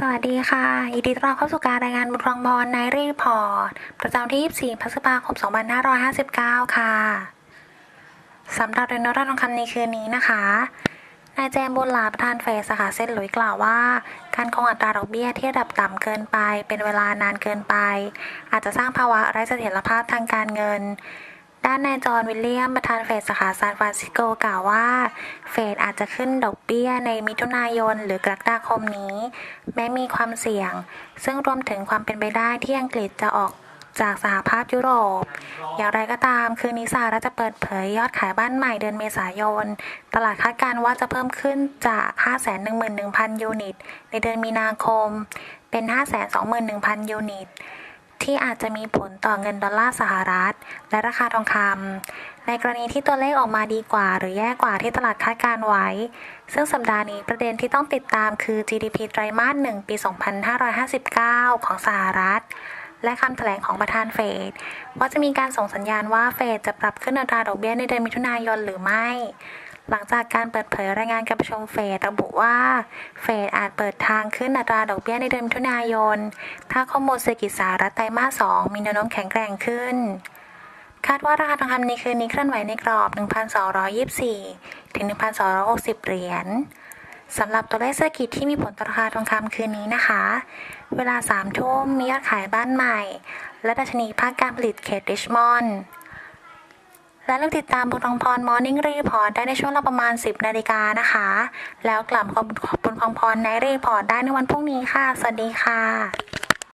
สวัสดีค่ะยินดีต้อนรับเข้าสู่การรายงานบุญรองบอลในรีพอร์ต ประจำที่ 24 พฤษภาคม 2559 ค่ะ สำหรับเรียนรู้ทองคำในคืนนี้นะคะ นายเจมบุญลาประธานเฟดสาขาเส้นหลุยกล่าวว่า การคงอัตราดอกเบี้ยที่ระดับต่ำเกินไป เป็นเวลานานเกินไป อาจจะสร้างภาวะไร้เสถียรภาพทางการเงิน ด้านนายจอห์นวิลเลียมประธานเฟดสาขาซานฟรานซิสโกกล่าวว่า เฟดอาจจะขึ้นดอกเบี้ยในมิถุนายนหรือกรกฎาคมนี้ แม้มีความเสี่ยง ซึ่งรวมถึงความเป็นไปได้ที่อังกฤษจะออกจากสหภาพยุโรป อย่างไรก็ตาม คืนนี้สหรัฐจะเปิดเผยยอดขายบ้านใหม่เดือนเมษายน ตลาดคาดการณ์ว่าจะเพิ่มขึ้นจาก 511,000 ยูนิต ในเดือนมีนาคม เป็น 521,000 ยูนิต ที่อาจจะมีผลต่อเงินดอลลาร์สหรัฐ และราคาทองคำในกรณีที่ตัวเลขออกมาดีกว่า หรือแย่กว่าที่ตลาดคาดการไว้ ซึ่งสัปดาห์นี้ประเด็นที่ต้องติดตามคือ GDP ไตรมาส1ปี 2559 ของสหรัฐ และคำแถลงของประธานเฟดว่าจะมีการส่งสัญญาณว่าเฟดจะปรับขึ้นอัตราดอกเบี้ยในเดือนมิถุนายนหรือไม่ หลังจากการเปิดเผยรายงานการประชุมเฟดระบุว่า เฟดอาจเปิดทางขึ้นอัตราดอกเบี้ยในเดือนมิถุนายน ถ้าข้อมูลเศรษฐกิจสหรัฐไตรมาส 2 มีแนวโน้มแข็งแกร่งขึ้น คาดว่าราคาทองคำในคืนนี้เคลื่อนไหวในกรอบ 1,224 ถึง 1,260 เหรียญสำหรับตัวเลขเศรษฐกิจที่มีผลต่อราคาทองคำคืนนี้นะคะ เวลา3ทุ่มมียอดขายบ้านใหม่ และดัชนีภาคการผลิตเขตริชมอนด์ และเลือกติดตามบุญทองพรมอร์นิ่งรีพอร์ตได้ในช่วงเวลาประมาณ 10นาฬิกานะคะ แล้วกลับมาบบุญทองพรในรีพอร์ตได้ในวันพรุ่งนี้ค่ะ สวัสดีค่ะ